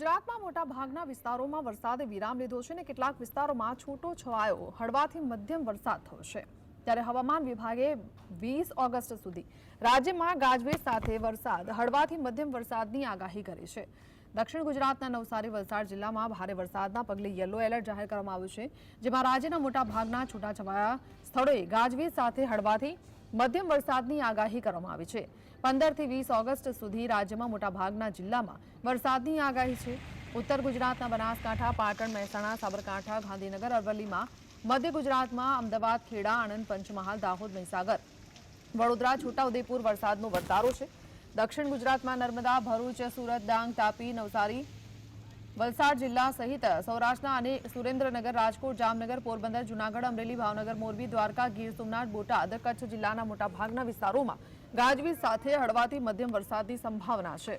ગુજરાતમાં મોટા ભાગના વિસ્તારોમાં વરસાદે વિરામ લીધો છે અને કેટલાક વિસ્તારોમાં છૂટો છવાયો. હળવાથી મધ્યમ વરસાદ થયો છે. ત્યારે હવામાન વિભાગે વીસ ઓગસ્ટ સુધી રાજ્યમાં ગાજવીજ સાથે વરસાદ, હળવાથી મધ્યમ વરસાદની આગાહી કરી છે. દક્ષિણ ગુજરાતના નવસારી, વલસાડ જિલ્લામાં ભારે વરસાદના પગલે યલો એલર્ટ જાહેર કરવામાં આવ્યું છે, જેમાં રાજ્યના મોટા ભાગના છૂટાછવાયા સ્થળોએ ગાજવીજ સાથે હળવાથી મધ્યમ વરસાદની આગાહી કરવામાં આવી છે. પંદરથી વીસ ઓગસ્ટ સુધી રાજ્યમાં મોટાભાગના જિલ્લામાં વરસાદની આગાહી છે. ઉત્તર ગુજરાતના બનાસકાંઠા, પાટણ, મહેસાણા, સાબરકાંઠા, ગાંધીનગર, અરવલ્લીમાં મધ્ય ગુજરાતમાં અમદાવાદ, ખેડા, આણંદ, પંચમહાલ, દાહોદ, મહીસાગર. વડોદરા, છોટાઉદેપુર વરસાદનો વર્તારો છે. દક્ષિણ ગુજરાતમાં નર્મદા, ભરૂચ, સુરત, ડાંગ, તાપી, નવસારી વલસાડ જિલ્લા સહિત સૌરાષ્ટ્રના અને સુરેન્દ્રનગર, રાજકોટ, જામનગર, પોરબંદર, જૂનાગઢ, અમરેલી, ભાવનગર, મોરબી, દ્વારકા, ગીર સોમનાથ, બોટાદ કચ્છ જિલ્લાના મોટાભાગના વિસ્તારોમાં ગાજવીજ સાથે હળવાથી મધ્યમ વરસાદની સંભાવના છે.